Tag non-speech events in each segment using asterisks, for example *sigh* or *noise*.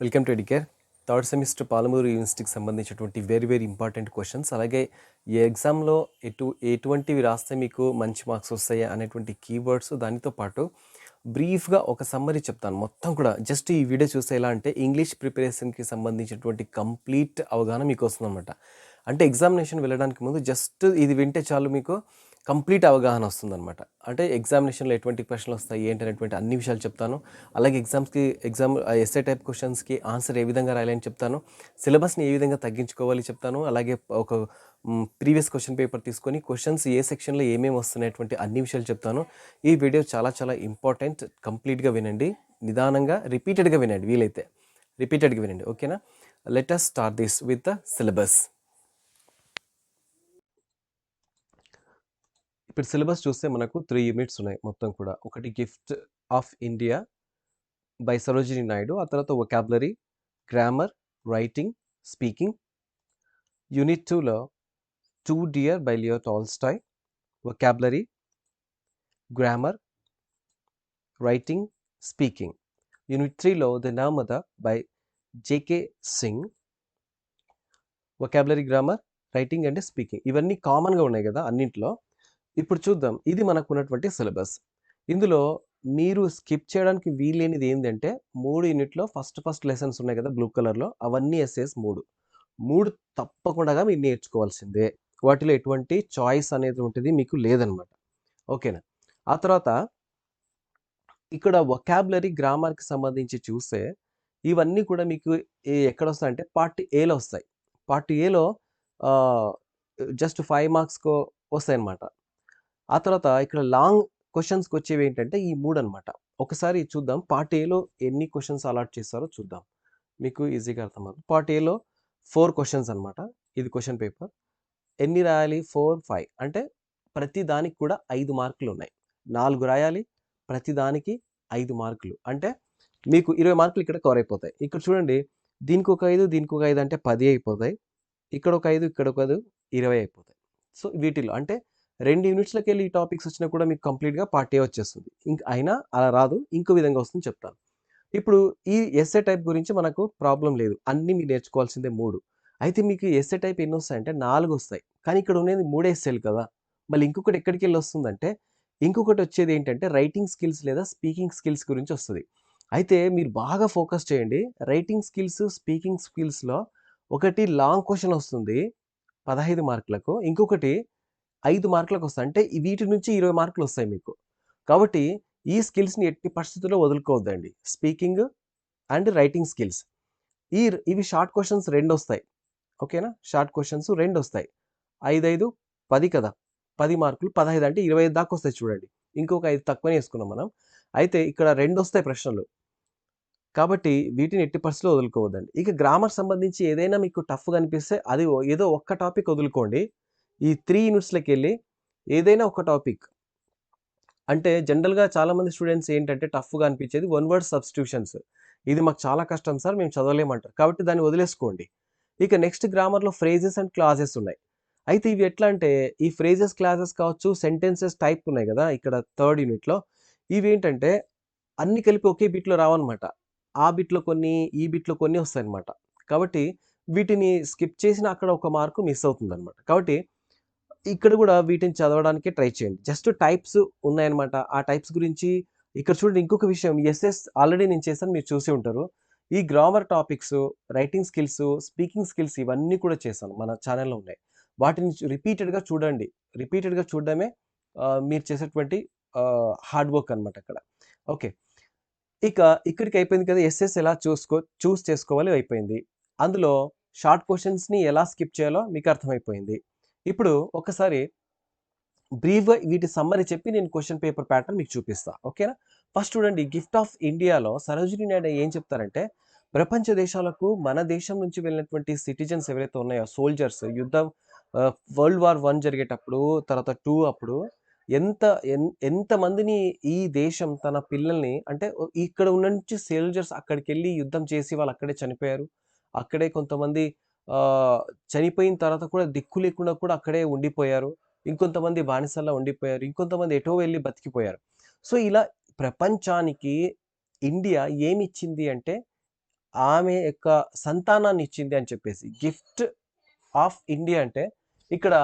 Welcome to Edicare. Third semester Palamuru యూనివర్సిటీకి సంబంధించినటువంటి very very important questions అలాగే ఈ ఎగ్జామ్లో ఎటు ఎటువంటివి రాస్తే మీకు మంచి మార్క్స్ వస్తాయి అనేటువంటి కీవర్డ్స్ దానితో పాటు బ్రీఫ్గా ఒక సమ్మరీ చెప్తాను. మొత్తం కూడా జస్ట్ ఈ వీడియో చూస్తే ఎలా అంటే ఇంగ్లీష్ ప్రిపరేషన్కి సంబంధించినటువంటి కంప్లీట్ అవగాహన మీకు వస్తుందన్నమాట. అంటే ఎగ్జామినేషన్ వెళ్ళడానికి ముందు జస్ట్ ఇది వింటే చాలు మీకు కంప్లీట్ అవగాహన వస్తుందన్నమాట. అంటే ఎగ్జామినేషన్లో ఎటువంటి ప్రశ్నలు వస్తాయి ఏంటి అనేటువంటి అన్ని విషయాలు చెప్తాను. అలాగే ఎగ్జామ్స్కి ఎగ్జామ్ ఎస్ఏ టైప్ క్వశ్చన్స్కి ఆన్సర్ ఏ విధంగా రాయాలని చెప్తాను. సిలబస్ని ఏ విధంగా తగ్గించుకోవాలి చెప్తాను. అలాగే ఒక ప్రీవియస్ క్వశ్చన్ పేపర్ తీసుకొని క్వశ్చన్స్ ఏ సెక్షన్లో ఏమేమి వస్తున్నటువంటి అన్ని విషయాలు చెప్తాను. ఈ వీడియో చాలా చాలా ఇంపార్టెంట్. కంప్లీట్గా వినండి. నిదానంగా రిపీటెడ్గా వినండి వీలైతే. రిపీటెడ్గా వినండి. ఓకేనా? Let us start this with the syllabus. ఇప్పుడు సిలబస్ చూస్తే మనకు త్రీ యూనిట్స్ ఉన్నాయి మొత్తం కూడా. ఒకటి gift of India by Sarojini Naidu ఆ తర్వాత vocabulary grammar writing speaking unit టూలో too dear by Leo Tolstoy vocabulary grammar writing speaking unit త్రీలో the nomad by JK Singh vocabulary grammar writing and speaking ఇవన్నీ కామన్గా ఉన్నాయి కదా అన్నింటిలో. ఇప్పుడు చూద్దాం. ఇది మనకు ఉన్నటువంటి సిలబస్. ఇందులో మీరు స్కిప్ చేయడానికి వీల్లేనిది ఏంటంటే మూడు యూనిట్లో ఫస్ట్ ఫస్ట్ లెసన్స్ ఉన్నాయి కదా బ్లూ కలర్లో అవన్నీ ఎస్ఎస్ మూడు. మూడు తప్పకుండా మీరు నేర్చుకోవాల్సిందే. వాటిలో ఎటువంటి చాయిస్ అనేది ఉంటుంది మీకు లేదనమాట. ఓకేనా? ఆ తర్వాత ఇక్కడ వొకాబులరీ గ్రామర్కి సంబంధించి చూస్తే ఇవన్నీ కూడా మీకు ఎక్కడ వస్తాయంటే పార్ట్ ఏలో వస్తాయి. పార్ట్ ఏలో జస్ట్ ఫైవ్ మార్క్స్కో వస్తాయి అనమాట ఆ తర్వాత ఇక్కడ లాంగ్ క్వశ్చన్స్కి వచ్చేవి ఏంటంటే ఈ మూడు అనమాట ఒకసారి చూద్దాం పార్ట్ ఏలో ఎన్ని క్వశ్చన్స్ అలాట్ చేస్తారో చూద్దాం. మీకు ఈజీగా అర్థమవుతుంది. పార్ట్ ఏలో ఫోర్ క్వశ్చన్స్ అనమాట ఇది క్వశ్చన్ పేపర్. ఎన్ని రాయాలి? Four five. అంటే ప్రతి దానికి కూడా ఐదు మార్కులు ఉన్నాయి. నాలుగు రాయాలి ప్రతి దానికి ఐదు మార్కులు. అంటే మీకు ఇరవై మార్కులు ఇక్కడ కవర్ అయిపోతాయి. ఇక్కడ చూడండి దీనికి ఒక ఐదు దీనికి ఒక ఐదు అంటే పది అయిపోతాయి. ఇక్కడ ఒక ఐదు ఇక్కడ ఒక ఐదు ఇరవై అయిపోతాయి. సో వీటిలో అంటే రెండు యూనిట్స్లోకి వెళ్ళి ఈ టాపిక్స్ వచ్చినా కూడా మీకు కంప్లీట్గా పార్ట్ ఏ వచ్చేస్తుంది. ఇంక అయినా అలా రాదు ఇంకో విధంగా వస్తుంది చెప్తాను. ఇప్పుడు ఈ ఎస్ఏ టైప్ గురించి మనకు ప్రాబ్లం లేదు. అన్నీ మీరు నేర్చుకోవాల్సిందే మూడు. అయితే మీకు ఎస్ఏ టైప్ ఎన్ని వస్తాయంటే నాలుగు వస్తాయి. కానీ ఇక్కడ ఉండేది మూడే ఎస్ఏలు కదా! మళ్ళీ ఇంకొకటి ఎక్కడికి వెళ్ళి వస్తుందంటే ఇంకొకటి వచ్చేది ఏంటంటే రైటింగ్ స్కిల్స్ లేదా స్పీకింగ్ స్కిల్స్ గురించి వస్తుంది. అయితే మీరు బాగా ఫోకస్ చేయండి. రైటింగ్ స్కిల్స్ స్పీకింగ్ స్కిల్స్లో ఒకటి లాంగ్ క్వశ్చన్ వస్తుంది పదహైదు మార్కులకు. ఇంకొకటి ఐదు మార్కులకు వస్తాయి. అంటే వీటి నుంచి ఇరవై మార్కులు వస్తాయి మీకు. కాబట్టి ఈ స్కిల్స్ని ఎట్టి పరిస్థితుల్లో వదులుకోవద్దండి. Speaking and writing skills. ఈ ఇవి షార్ట్ క్వశ్చన్స్ రెండు వస్తాయి. ఓకేనా? షార్ట్ క్వశ్చన్స్ రెండు వస్తాయి. ఐదు ఐదు పది కదా? పది మార్కులు పదహైదు అంటే ఇరవై ఐదు దాకా వస్తాయి చూడండి. ఇంకొక ఐదు తక్కువనే వేసుకున్నాం మనం. అయితే ఇక్కడ రెండు వస్తాయి ప్రశ్నలు. కాబట్టి వీటిని ఎట్టి పరిస్థితులు వదులుకోవద్దండి. ఇక గ్రామర్ సంబంధించి ఏదైనా మీకు టఫ్గా అనిపిస్తే అది ఓ- ఏదో ఒక్క టాపిక్ వదులుకోండి. ఈ త్రీ యూనిట్స్లోకి వెళ్ళి ఏదైనా ఒక టాపిక్ అంటే జనరల్గా చాలామంది స్టూడెంట్స్ ఏంటంటే టఫ్గా అనిపించేది వన్ వర్డ్ సబ్స్టిట్యూషన్స్ ఇది మాకు చాలా కష్టం సార్ మేము చదవలేమంటారు. కాబట్టి దాన్ని వదిలేసుకోండి. ఇక నెక్స్ట్ గ్రామర్లో ఫ్రేజెస్ అండ్ క్లాజెస్ ఉన్నాయి. అయితే ఇవి ఎట్లా అంటే ఈ ఫ్రేజెస్ క్లాజెస్ కావచ్చు సెంటెన్సెస్ టైప్ ఉన్నాయి కదా ఇక్కడ థర్డ్ యూనిట్లో ఇవి ఏంటంటే అన్ని కలిపి ఒకే బిట్లో రావన్నమాట. ఆ బిట్లో కొన్ని ఈ బిట్లో కొన్ని వస్తాయన్నమాట. కాబట్టి వీటిని స్కిప్ చేసిన అక్కడ ఒక మార్కు మిస్ అవుతుంది అనమాట కాబట్టి ఇక్కడ కూడా వీటిని చదవడానికి ట్రై చేయండి. జస్ట్ టైప్స్ ఉన్నాయన్నమాట. ఆ టైప్స్ గురించి ఇక్కడ చూడండి ఇంకొక విషయం. ఎస్ఎస్ ఆల్రెడీ నేను చేశాను మీరు చూసి ఉంటారు. ఈ grammar topics writing skills speaking skills ఇవన్నీ కూడా చేశాను మన ఛానల్లో ఉన్నాయి. వాటిని రిపీటెడ్గా చూడండి. రిపీటెడ్గా చూడడమే మీరు చేసేటువంటి హార్డ్ వర్క్ అనమాట అక్కడ. ఓకే ఇక ఇక్కడికి అయిపోయింది కదా ఎస్ఎస్ ఎలా చూసుకో చూస్ చేసుకోవాలి అయిపోయింది. అందులో షార్ట్ క్వశ్చన్స్ని ఎలా స్కిప్ చేయాలో మీకు అర్థమైపోయింది. ఇప్పుడు ఒకసారి బ్రీఫ్గా వీటి సమ్మరి చెప్పి నేను క్వశ్చన్ పేపర్ ప్యాటర్న్ మీకు చూపిస్తా ఓకేనా ఫస్ట్ చూడండి గిఫ్ట్ ఆఫ్ ఇండియాలో సరోజిని నాయుడు ఏం చెప్తారంటే ప్రపంచ దేశాలకు మన దేశం నుంచి వెళ్ళినటువంటి సిటిజన్స్ ఎవరైతే ఉన్నాయో సోల్జర్స్ యుద్ధం వరల్డ్ వార్ వన్ జరిగేటప్పుడు తర్వాత టూ అప్పుడు ఎంత ఎంత ఎంతమందిని ఈ దేశం తన పిల్లల్ని అంటే ఇక్కడ ఉన్న నుంచి సోల్జర్స్ అక్కడికి వెళ్ళి యుద్ధం చేసి వాళ్ళు అక్కడే చనిపోయారు. అక్కడే కొంతమంది చనిపోయిన తర్వాత కూడా దిక్కు లేకుండా కూడా అక్కడే ఉండిపోయారు ఇంకొంతమంది బానిసల్లా ఉండిపోయారు ఇంకొంతమంది ఎటో వెళ్ళి బతికిపోయారు సో ఇలా ప్రపంచానికి ఇండియా ఏమిచ్చింది అంటే ఆమె యొక్క సంతానాన్ని ఇచ్చింది అని చెప్పేసి. గిఫ్ట్ ఆఫ్ ఇండియా అంటే ఇక్కడ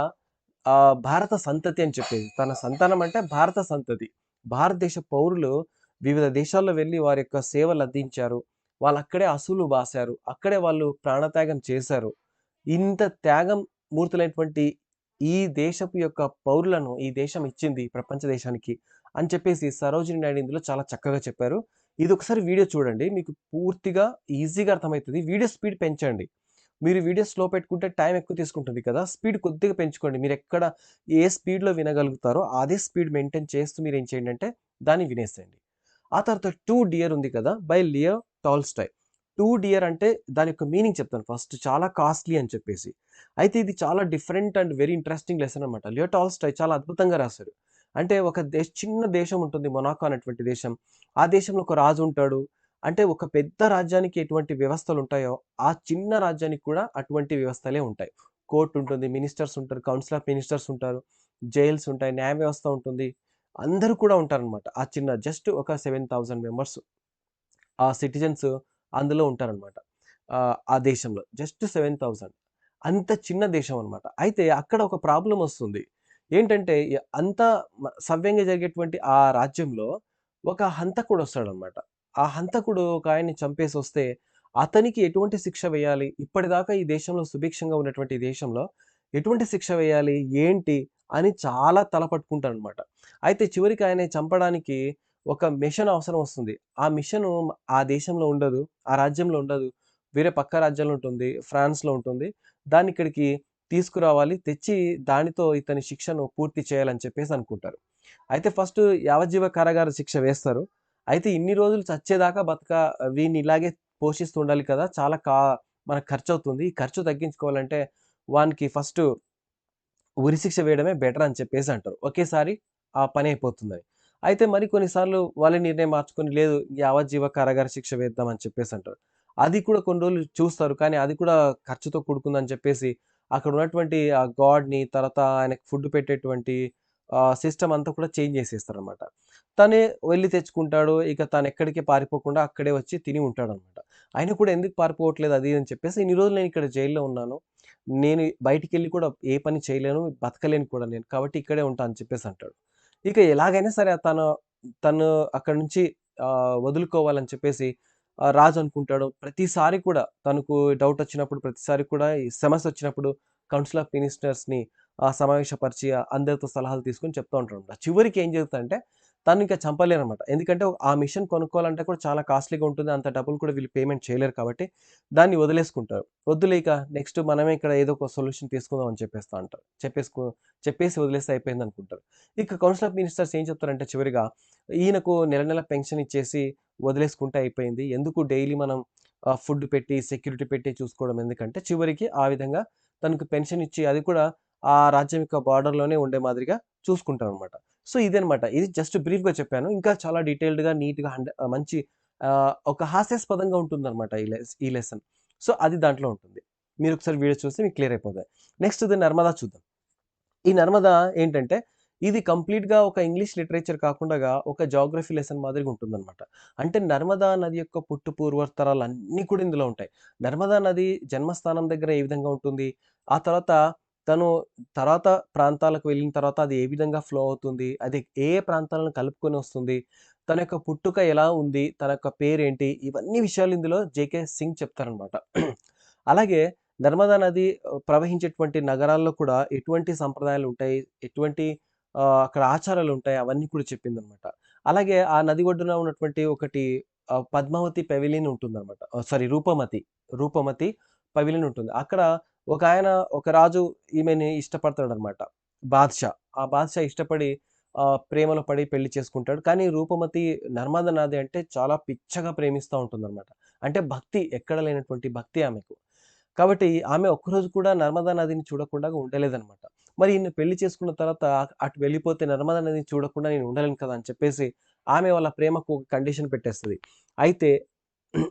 భారత సంతతి అని చెప్పేసి. తన సంతానం అంటే భారత సంతతి. భారతదేశ పౌరులు వివిధ దేశాల్లో వెళ్ళి వారి యొక్క సేవలు అందించారు. వాళ్ళు అక్కడే అసూలు బాసారు. అక్కడే వాళ్ళు ప్రాణత్యాగం చేశారు. ఇంత త్యాగం మూర్తులైనటువంటి ఈ దేశపు యొక్క పౌరులను ఈ దేశం ఇచ్చింది ప్రపంచ దేశానికి అని చెప్పేసి సరోజిని నాయుడు ఇందులో చాలా చక్కగా చెప్పారు. ఇది ఒకసారి వీడియో చూడండి. మీకు పూర్తిగా ఈజీగా అర్థమవుతుంది వీడియో స్పీడ్ పెంచండి. మీరు వీడియో స్లో పెట్టుకుంటే టైం ఎక్కువ తీసుకుంటుంది కదా! స్పీడ్ కొద్దిగా పెంచుకోండి. మీరెక్కడ ఏ స్పీడ్‌లో వినగలుగుతారో అదే స్పీడ్ మెయింటైన్ చేస్తూ మీరు ఏం చేయండి అంటే దాన్ని వినేసేయండి. ఆ తర్వాత 'టూ డియర్' ఉంది కదా! By Leo Tolstoy. 'Too dear' అంటే దాని యొక్క మీనింగ్ చెప్తాను ఫస్ట్. చాలా కాస్ట్‌లీ అని చెప్పేసి. అయితే ఇది చాలా different and very interesting lesson అనమాట లియో టాల్‌స్టాయ్ చాలా అద్భుతంగా రాశారు అంటే ఒక దేశ చిన్న దేశం ఉంటుంది మొనాకో అనేటువంటి దేశం. ఆ దేశంలో ఒక రాజు ఉంటాడు. అంటే ఒక పెద్ద రాజ్యానికి ఎటువంటి వ్యవస్థలు ఉంటాయో ఆ చిన్న రాజ్యానికి కూడా అటువంటి వ్యవస్థలే ఉంటాయి. కోర్టు ఉంటుంది, మినిస్టర్స్ ఉంటారు, కౌన్సిల్ ఆఫ్ మినిస్టర్స్ ఉంటారు, జైల్స్ ఉంటాయి, న్యాయ వ్యవస్థ ఉంటుంది. అందరూ కూడా ఉంటారనమాట. ఆ చిన్న జస్ట్ ఒక 7000 మెంబర్స్ ఆ సిటిజన్స్ అందులో ఉంటారనమాట. ఆ దేశంలో. జస్ట్ 7000 అంత చిన్న దేశం అనమాట. అయితే అక్కడ ఒక ప్రాబ్లం వస్తుంది. ఏంటంటే అంత సవ్యంగా జరిగేటువంటి ఆ రాజ్యంలో ఒక హంతకుడు వస్తాడనమాట ఆ హంతకుడు ఒక ఆయన్ని చంపేసి వస్తే అతనికి ఎటువంటి శిక్ష వేయాలి? ఇప్పటిదాకా ఈ దేశంలో సుభిక్షంగా ఉన్నటువంటి దేశంలో ఎటువంటి శిక్ష వేయాలి? ఏంటి? అని చాలా తల పట్టుకుంటాడనమాట. అయితే చివరికి ఆయన చంపడానికి ఒక మిషన్ అవసరం వస్తుంది. ఆ మిషన్ ఆ దేశంలో ఉండదు. ఆ రాజ్యంలో ఉండదు. వేరే పక్క రాజ్యంలో ఉంటుంది. ఫ్రాన్స్‌లో ఉంటుంది. దాన్ని ఇక్కడికి తీసుకురావాలి. తెచ్చి దానితో ఇతని శిక్షను పూర్తి చేయాలని చెప్పేసి అనుకుంటారు. అయితే ఫస్ట్ యావజ్జీవ కారాగార శిక్ష వేస్తారు. అయితే ఇన్ని రోజులు చచ్చేదాకా బతక వీని ఇలాగే పోషిస్తూ ఉండాలి కదా! చాలా కా మనకు ఖర్చవుతుంది. ఈ ఖర్చు తగ్గించుకోవాలంటే వానికి ఫస్ట్ ఉరిశిక్ష వేయడమే బెటర్ అని చెప్పేసి అంటారు. ఒకేసారి ఆ పని అయిపోతుందని. అయితే మరి కొన్నిసార్లు వాళ్ళే నిర్ణయం మార్చుకొని లేదు యావజ్జీవ కారాగార శిక్ష వేద్దాం అని చెప్పేసి అంటారు. అది కూడా కొన్ని రోజులు చూస్తారు. కానీ అది కూడా ఖర్చుతో కూడుకుందని చెప్పేసి అక్కడ ఉన్నటువంటి ఆ గాడ్ని తర్వాత ఆయనకు ఫుడ్ పెట్టేటువంటి సిస్టమ్ అంతా కూడా చేంజ్ చేసేస్తారనమాట. తనే వెళ్ళి తెచ్చుకుంటాడు. ఇక తను ఎక్కడికే పారిపోకుండా అక్కడే వచ్చి తిని ఉంటాడనమాట. ఆయన కూడా ఎందుకు పారిపోవట్లేదు అది అని చెప్పేసి ఇన్ని రోజులు నేను ఇక్కడ జైల్‌లో ఉన్నాను. నేను బయటికి వెళ్ళి కూడా ఏ పని చేయలేను. బతకలేను కూడా నేను. కాబట్టి ఇక్కడే ఉంటా అని చెప్పేసి అంటాడు. ఇక ఎలాగైనా సరే తను తను అక్కడి నుంచి వదులుకోవాలని చెప్పేసి రాజు అనుకుంటాడు. ప్రతిసారి కూడా తనకు డౌట్ వచ్చినప్పుడు ప్రతిసారి కూడా ఈ సమస్య వచ్చినప్పుడు కౌన్సిల్ ఆఫ్ మినిస్టర్స్‌ని సమావేశపరిచి అందరితో సలహాలు తీసుకొని చెప్తూ ఉంటాడు చివరికి ఏం జరుగుతదంటే తను తననింక చంపలేరనమాట. ఎందుకంటే ఆ మిషన్ కొనుక్కోవాలంటే కూడా చాలా కాస్ట్‌లీగా ఉంటుంది. అంత డబ్బులు కూడా వీళ్ళు పేమెంట్ చేయలేరు కాబట్టి దాన్ని వదిలేసుకుంటారు. వద్దులే ఇక నెక్స్ట్ మనమే ఇక్కడ ఏదో ఒక సొల్యూషన్ తీసుకుందాం అని చెప్పేస్తా అంటారు. చెప్పేసుకో చెప్పేసి వదిలేస్తే అయిపోయింది అనుకుంటారు ఇక కౌన్సిల్ ఆఫ్ మినిస్టర్స్ ఏం చెప్తారంటే చివరిగా ఈయనకు నెల నెల పెన్షన్ ఇచ్చేసి వదిలేసుకుంటే అయిపోయింది. ఎందుకు డైలీ మనం ఫుడ్ పెట్టి, సెక్యూరిటీ పెట్టి చూసుకోవడం ఎందుకంటే చివరికి ఆ విధంగా తనకు పెన్షన్ ఇచ్చి అది కూడా ఆ రాజ్యం యొక్క బార్డర్‌లోనే ఉండే మాదిరిగా చూసుకుంటారు అనమాట సో ఇదనమాట. ఇది జస్ట్ బ్రీఫ్‌గా చెప్పాను. ఇంకా చాలా డీటెయిల్డ్‌గా నీట్‌గా హండ్ మంచి ఒక హాస్యాస్పదంగా ఉంటుందన్నమాట ఈ లెస్ ఈ లెసన్. సో అది దాంట్లో ఉంటుంది. మీరు ఒకసారి వీడియో చూస్తే మీకు క్లియర్ అయిపోతుంది నెక్స్ట్ ది నర్మదా చూద్దాం. ఈ నర్మదా ఏంటంటే ఇది కంప్లీట్‌గా ఒక ఇంగ్లీష్ లిటరేచర్ కాకుండా ఒక జాగ్రఫీ లెసన్ మాదిరిగా ఉంటుందన్నమాట అంటే నర్మదా నది యొక్క పుట్టు పూర్వోత్తరాలన్నీ కూడా ఇందులో ఉంటాయి. నర్మదా నది జన్మస్థానం దగ్గర ఏ విధంగా ఉంటుంది? ఆ తర్వాత తను తర్వాత ప్రాంతాలకు వెళ్ళిన తర్వాత అది ఏ విధంగా ఫ్లో అవుతుంది? అది ఏ ప్రాంతాలను కలుపుకొని వస్తుంది? తన యొక్క పుట్టుక ఎలా ఉంది? తన యొక్క పేరేంటి? ఇవన్నీ విషయాలు ఇందులో జేకే సింగ్ చెప్తారనమాట. అలాగే నర్మదా నది ప్రవహించేటువంటి నగరాల్లో కూడా ఎటువంటి సంప్రదాయాలు ఉంటాయి ఎటువంటి అక్కడ ఆచారాలు ఉంటాయి అవన్నీ కూడా చెప్పిందనమాట. అలాగే ఆ నది ఒడ్డున ఉన్నటువంటి ఒకటి పద్మావతి పెవిలియన్ ఉంటుంది అనమాట సారీ రూపమతి, రూపమతి పవిలిన్ ఉంటుంది. అక్కడ ఒక ఆయన ఒక రాజు ఈమెని ఇష్టపడతాడనమాట. బాద్‌షా. ఆ బాద్‌షా ఇష్టపడి ప్రేమలో పడి పెళ్ళి చేసుకుంటాడు. కానీ రూపమతి నర్మదా నది అంటే చాలా పిచ్చగా ప్రేమిస్తా ఉంటుందనమాట. అంటే భక్తి ఎక్కడ లేనటువంటి భక్తి ఆమెకు. కాబట్టి ఆమె ఒక్కరోజు కూడా నర్మదా నదిని చూడకుండా ఉండలేదనమాట. మరి ఈయన్ని పెళ్ళి చేసుకున్న తర్వాత అటు వెళ్ళిపోతే నర్మదా నదిని చూడకుండా నేను ఉండలేను కదా! అని చెప్పేసి ఆమె వాళ్ళ ప్రేమకు ఒక కండిషన్ పెట్టేస్తుంది అయితే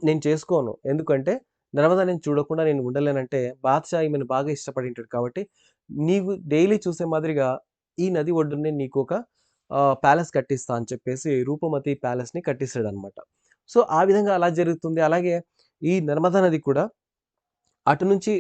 నేను చేసుకోను. ఎందుకంటే నర్మదా నేను చూడకుండా నేను ఉండలేనంటే బాద్‌షా ఈమెను బాగా ఇష్టపడి ఉంటాడు కాబట్టి నీవు డైలీ చూసే మాదిరిగా ఈ నది ఒడ్డునే నీకు ఒక ప్యాలెస్ కట్టిస్తా అని చెప్పేసి రూపమతి ప్యాలెస్‌ని కట్టిస్తాడు అనమాట సో ఆ విధంగా అలా జరుగుతుంది. అలాగే ఈ నర్మదా నది కూడా అటు నుంచి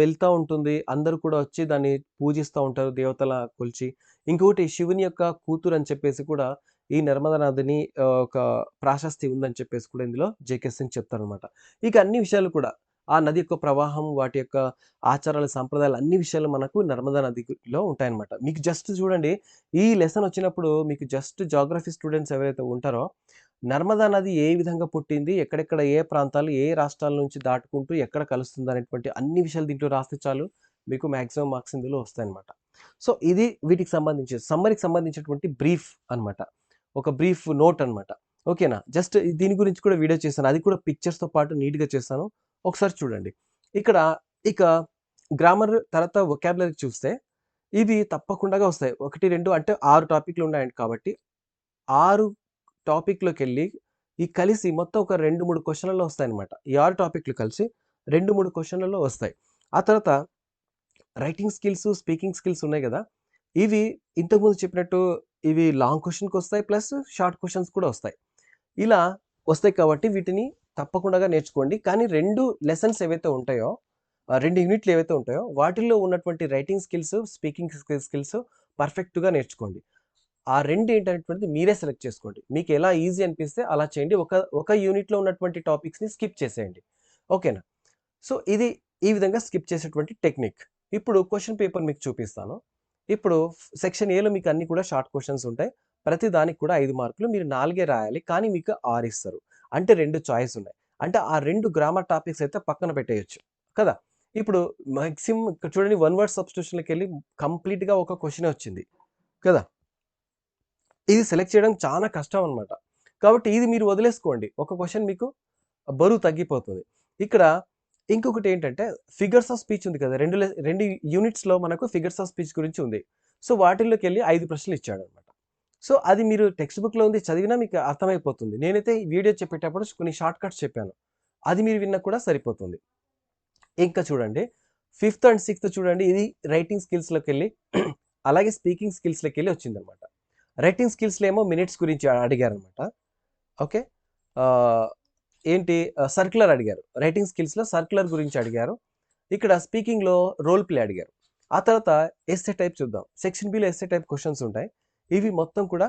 వెళ్తూ ఉంటుంది. అందరూ కూడా వచ్చి దాన్ని పూజిస్తూ ఉంటారు దేవతల కొలిచి. ఇంకొకటి శివుని యొక్క కూతురు అని చెప్పేసి కూడా ఈ నర్మదా నదిని ఒక ప్రాశస్తి ఉందని చెప్పేసి కూడా ఇందులో జేకే సింగ్ చెప్తారనమాట. ఇక అన్ని విషయాలు కూడా ఆ నది యొక్క ప్రవాహం, వాటి యొక్క ఆచారాలు, సంప్రదాయాలు అన్ని విషయాలు మనకు నర్మదా నదిలో ఉంటాయన్నమాట. మీకు జస్ట్ చూడండి ఈ లెసన్ వచ్చినప్పుడు మీకు జస్ట్ జాగ్రఫీ స్టూడెంట్స్ ఎవరైతే ఉంటారో నర్మదా నది ఏ విధంగా పుట్టింది, ఎక్కడెక్కడ ఏ ప్రాంతాలు, ఏ రాష్ట్రాల నుంచి దాటుకుంటూ ఎక్కడ కలుస్తుంది అనేటువంటి అన్ని విషయాలు దీంట్లో రాస్తే చాలు మీకు మాక్సిమం మార్క్స్ ఇందులో వస్తాయన్నమాట. సో, ఇది వీటికి సంబంధించి సమ్మర్కి సంబంధించినటువంటి బ్రీఫ్ అనమాట ఒక బ్రీఫ్ నోట్ అనమాట ఓకేనా? జస్ట్ దీని గురించి కూడా వీడియో చేశాను. అది కూడా పిక్చర్స్‌తో పాటు నీట్‌గా చేస్తాను ఒకసారి చూడండి. ఇక్కడ ఇక గ్రామర్ తర్వాత వొకాబులరీ చూస్తే ఇవి తప్పకుండాగా వస్తాయి. 1, 2 అంటే ఆరు టాపిక్‌లు ఉన్నాయి కాబట్టి ఆరు టాపిక్లోకి వెళ్ళి ఈ కలిసి మొత్తం ఒక రెండు మూడు క్వశ్చన్లలో వస్తాయన్నమాట. ఈ ఆరు టాపిక్‌లు కలిసి రెండు మూడు క్వశ్చన్లలో వస్తాయి. ఆ తర్వాత రైటింగ్ స్కిల్స్, స్పీకింగ్ స్కిల్స్ ఉన్నాయి కదా ఇవి ఇంతకుముందు చెప్పినట్టు ఇవి లాంగ్ క్వెషన్‌కొస్తాయి. ప్లస్ షార్ట్ క్వశ్చన్స్ కూడా వస్తాయి. ఇలా వస్తాయి కాబట్టి వీటిని తప్పకుండాగా నేర్చుకోండి. కానీ రెండు లెసన్స్ ఏవైతే ఉంటాయో రెండు యూనిట్లు ఏవైతే ఉంటాయో వాటిల్లో ఉన్నటువంటి రైటింగ్ స్కిల్స్, స్పీకింగ్ స్కిల్స్ పర్ఫెక్ట్‌గా నేర్చుకోండి. ఆ రెండు ఏంటనేటువంటిది మీరే సెలెక్ట్ చేసుకోండి. మీకు ఎలా ఈజీ అనిపిస్తే అలా చేయండి. ఒక ఒక యూనిట్‌లో ఉన్నటువంటి టాపిక్స్‌ని స్కిప్ చేసేయండి. ఓకేనా? సో, ఇది ఈ విధంగా స్కిప్ చేసేటువంటి టెక్నిక్. ఇప్పుడు క్వశ్చన్ పేపర్ మీకు చూపిస్తాను. ఇప్పుడు సెక్షన్ ఏలో మీకు అన్ని కూడా షార్ట్ క్వశ్చన్స్ ఉంటాయి. ప్రతి దానికి కూడా ఐదు మార్కులు. మీరు నాలుగే రాయాలి. కానీ మీకు ఆరు ఇస్తారు. అంటే రెండు చాయిస్ ఉన్నాయి. అంటే ఆ రెండు గ్రామర్ టాపిక్స్ అయితే పక్కన పెట్టేయచ్చు కదా! ఇప్పుడు మ్యాక్సిమం ఇక్కడ చూడండి వన్ వర్డ్ సబ్‌స్టిట్యూషన్‌లోకెళ్ళి కంప్లీట్‌గా ఒక క్వశ్చన్ వచ్చింది. కదా! ఇది సెలెక్ట్ చేయడం చాలా కష్టం అనమాట కాబట్టి ఇది మీరు వదిలేసుకోండి. ఒక క్వశ్చన్ మీకు బరువు తగ్గిపోతుంది ఇక్కడ ఇంకొకటి ఏంటంటే ఫిగర్స్ ఆఫ్ స్పీచ్ ఉంది కదా! రెండు రెండు యూనిట్స్‌లో మనకు ఫిగర్స్ ఆఫ్ స్పీచ్ గురించి ఉంది. సో, వాటిల్లోకెళ్ళి ఐదు ప్రశ్నలు ఇచ్చాడన్నమాట. సో, అది మీరు టెక్స్ట్ బుక్‌లో ఉంది చదివినా మీకు అర్థమైపోతుంది. నేనైతే వీడియో చెప్పేటప్పుడు కొన్ని షార్ట్ కట్స్ చెప్పాను. అది మీరు విన్నా కూడా సరిపోతుంది. ఇంకా చూడండి ఫిఫ్త్ అండ్ సిక్స్త్ చూడండి ఇది రైటింగ్ స్కిల్స్‌లోకెళ్ళి *clears throat* అలాగే స్పీకింగ్ స్కిల్స్‌లోకెళ్ళి వచ్చిందనమాట రైటింగ్ స్కిల్స్‌లో ఏమో మినిట్స్ గురించి అడిగారనమాట ఓకే. ఏంటి సర్క్యులర్ అడిగారు. రైటింగ్ స్కిల్స్‌లో సర్క్యులర్ గురించి అడిగారు. ఇక్కడ స్పీకింగ్‌లో రోల్ ప్లే అడిగారు. ఆ తర్వాత ఎస్ఏ టైప్ చూద్దాం. Section below essay type questions ఉంటాయి. ఇవి మొత్తం కూడా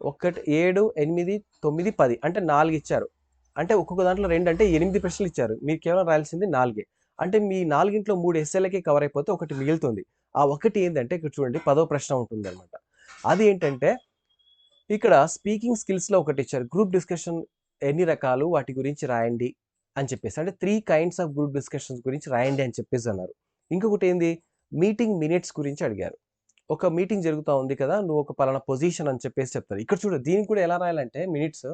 1, 7, 8, 9, 10 అంటే నాలుగు ఇచ్చారు. అంటే ఒక్కొక్క దాంట్లో రెండు అంటే ఎనిమిది ప్రశ్నలు ఇచ్చారు. మీరు కేవలం రాయాల్సింది నాలుగే అంటే మీ నాలుగింట్లో మూడు ఎస్ఏలకే కవర్ అయిపోతే ఒకటి మిగులుతుంది. ఆ ఒకటి ఏంటంటే ఇక్కడ చూడండి పదో ప్రశ్న ఉంటుంది అనమాట అది ఏంటంటే ఇక్కడ స్పీకింగ్ స్కిల్స్‌లో ఒకటి ఇచ్చారు. గ్రూప్ డిస్కషన్ ఎన్ని రకాలు వాటి గురించి రాయండి అని చెప్పేసి. అంటే three kinds of group discussions గురించి రాయండి అని చెప్పేసి అన్నారు. ఇంకొకటి ఏంది మీటింగ్ మినిట్స్ గురించి అడిగారు. ఒక మీటింగ్ జరుగుతూ ఉంది కదా! నువ్వు ఒక పలానా పొజిషన్ అని చెప్పేసి చెప్తారు. ఇక్కడ చూడు దీనికి కూడా ఎలా రాయాలంటే మినిట్స్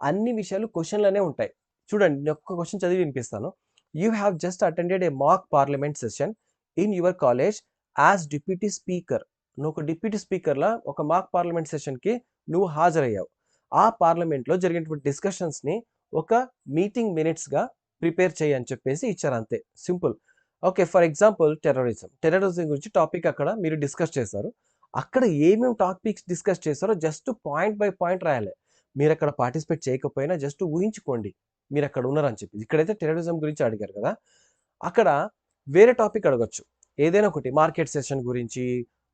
అన్ని విషయాలు క్వశ్చన్లనే ఉంటాయి. చూడండి నేను ఒక్క క్వశ్చన్ చదివి వినిపిస్తాను. You have just attended a mock parliament session in your college as deputy speaker. నువ్వు ఒక డిప్యూటీ స్పీకర్‌లా ఒక మాక్ పార్లమెంట్ సెషన్‌కి నువ్వు హాజరయ్యావు. ఆ పార్లమెంట్‌లో జరిగినటువంటి డిస్కషన్స్‌ని ఒక మీటింగ్ మినిట్స్‌గా ప్రిపేర్ చేయని అని చెప్పేసి ఇచ్చారు అంతే. Simple. Okay. For example terrorism. Terrorism గురించి టాపిక్ అక్కడ మీరు డిస్కస్ చేశారు. అక్కడ ఏమేమి టాపిక్స్ డిస్కస్ చేశారో జస్ట్ పాయింట్ బై పాయింట్ రాయాలి. మీరు అక్కడ పార్టిసిపేట్ చేయకపోయినా జస్ట్ ఊహించుకోండి. మీరు అక్కడ ఉన్నారని చెప్పి. ఇక్కడైతే టెర్రరిజం గురించి అడిగారు కదా! అక్కడ వేరే టాపిక్ అడగొచ్చు. ఏదైనా ఒకటి మార్కెట్ సెషన్ గురించి,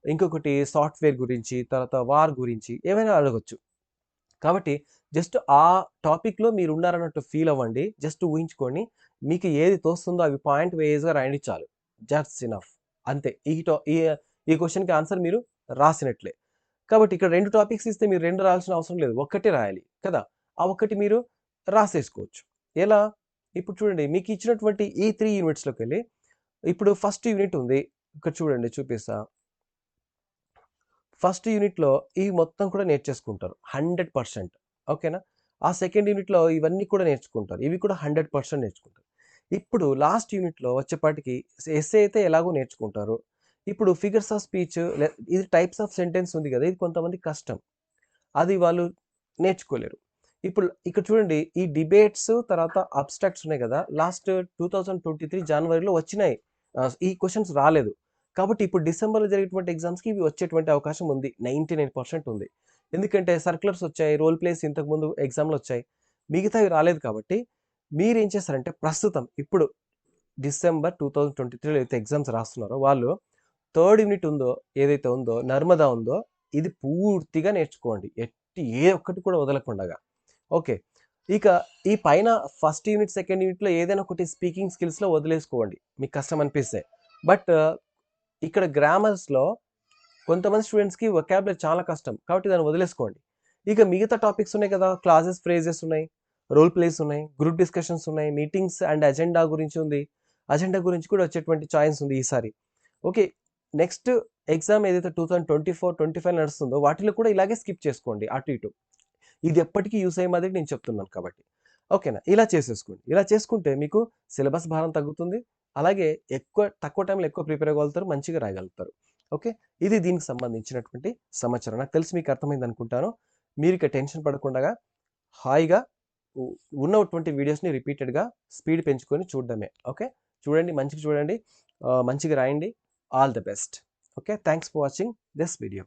ఇంకొకటి సాఫ్ట్‌వేర్ గురించి, తర్వాత వార్ గురించి ఏవైనా అడగచ్చు కాబట్టి జస్ట్ ఆ టాపిక్‌లో మీరు ఉన్నారన్నట్టు ఫీల్ అవ్వండి. జస్ట్ ఊహించుకోండి. మీకు ఏది తోస్తుందో అవి పాయింట్ వైజ్గా రాయండి చాలు. Just enough. అంతే. ఈ టా ఈ ఈ క్వశ్చన్కి ఆన్సర్ మీరు రాసినట్లే. కాబట్టి ఇక్కడ రెండు టాపిక్స్ ఇస్తే మీరు రెండు రాయాల్సిన అవసరం లేదు. ఒక్కటే రాయాలి కదా! ఆ ఒక్కటి మీరు రాసేసుకోవచ్చు. ఎలా? ఇప్పుడు చూడండి మీకు ఇచ్చినటువంటి ఈ 3 యూనిట్స్‌లోకెళ్ళి ఇప్పుడు ఫస్ట్ యూనిట్ ఉంది. ఇక్కడ చూడండి చూపిస్తా. ఫస్ట్ యూనిట్‌లో ఇవి మొత్తం కూడా నేర్చేసుకుంటారు. 100% ఓకేనా? ఆ సెకండ్ యూనిట్‌లో ఇవన్నీ కూడా నేర్చుకుంటారు. ఇవి కూడా 100% నేర్చుకుంటారు. ఇప్పుడు లాస్ట్ యూనిట్‌లో వచ్చేపాటికి ఎస్ఏ అయితే ఎలాగో నేర్చుకుంటారు. ఇప్పుడు ఫిగర్స్ ఆఫ్ స్పీచ్ ఇది టైప్స్ ఆఫ్ సెంటెన్స్ ఉంది కదా! ఇది కొంతమంది కష్టం. అది వాళ్ళు నేర్చుకోలేరు. ఇప్పుడు ఇక్కడ చూడండి ఈ డిబేట్స్ తర్వాత అబ్స్ట్రాక్ట్స్ ఉన్నాయి కదా! లాస్ట్ 2023 జనవరిలో వచ్చినాయి. ఈ క్వశ్చన్స్ రాలేదు. కాబట్టి ఇప్పుడు డిసెంబర్‌లో జరిగేటువంటి ఎగ్జామ్స్‌కి ఇవి వచ్చేటువంటి అవకాశం ఉంది. 99% ఉంది. ఎందుకంటే సర్క్యులర్స్ వచ్చాయి. రోల్ ప్లేస్ ఇంతకుముందు ఎగ్జామ్లు వచ్చాయి. మిగతావి రాలేదు కాబట్టి మీరు ఏం చేస్తారంటే ప్రస్తుతం ఇప్పుడు డిసెంబర్ టూ థౌజండ్ ట్వంటీ త్రీలో అయితే ఎగ్జామ్స్ రాస్తున్నారో వాళ్ళు థర్డ్ యూనిట్ ఉందో ఏదైతే ఉందో నర్మదా ఉందో ఇది పూర్తిగా నేర్చుకోండి ఎట్టి ఏ ఒక్కటి కూడా వదలకుండగా ఓకే ఇక ఈ పైన ఫస్ట్ యూనిట్ సెకండ్ యూనిట్లో ఏదైనా ఒకటి స్పీకింగ్ స్కిల్స్లో వదిలేసుకోండి మీకు కష్టం అనిపిస్తే బట్ ఇక్కడ గ్రామర్స్లో కొంతమంది స్టూడెంట్స్కి వొకాబులర్ చాలా కష్టం. కాబట్టి దాన్ని వదిలేసుకోండి. ఇక మిగతా టాపిక్స్ ఉన్నాయి కదా క్లాసెస్ ఫ్రేజెస్ ఉన్నాయి రోల్ ప్లేస్ ఉన్నాయి గ్రూప్ డిస్కషన్స్ ఉన్నాయి మీటింగ్స్ అండ్ అజెండా గురించి ఉంది. అజెండా గురించి కూడా వచ్చేటువంటి ఛాయిస్ ఉంది ఈసారి. ఓకే నెక్స్ట్ ఎగ్జామ్ ఏదైతే two thousand twenty four twenty five నడుస్తుందో వాటిలో కూడా ఇలాగే స్కిప్ చేసుకోండి అటు ఇటు. ఇది ఎప్పటికీ యూస్ అయ్యే మాదిరి నేను చెప్తున్నాను కాబట్టి. ఓకేనా ఇలా చేసేసుకోండి. ఇలా చేసుకుంటే మీకు సిలబస్ భారం తగ్గుతుంది అలాగే ఎక్కువ తక్కువ టైంలో ఎక్కువ ప్రిపేర్ అవ్వగలుగుతారు మంచిగా రాయగలుగుతారు. ఓకే? ఇది దీనికి సంబంధించినటువంటి సమాచారం. నాకు తెలిసి మీకు అర్థమైంది అనుకుంటాను. మీరు ఇక టెన్షన్ పడకుండా హాయిగా ఉన్నటువంటి వీడియోస్ని రిపీటెడ్గా స్పీడ్ పెంచుకొని చూడడమే. ఓకే? చూడండి మంచిగా చూడండి. మంచిగా రాయండి. All the best. Okay? Thanks for watching this video.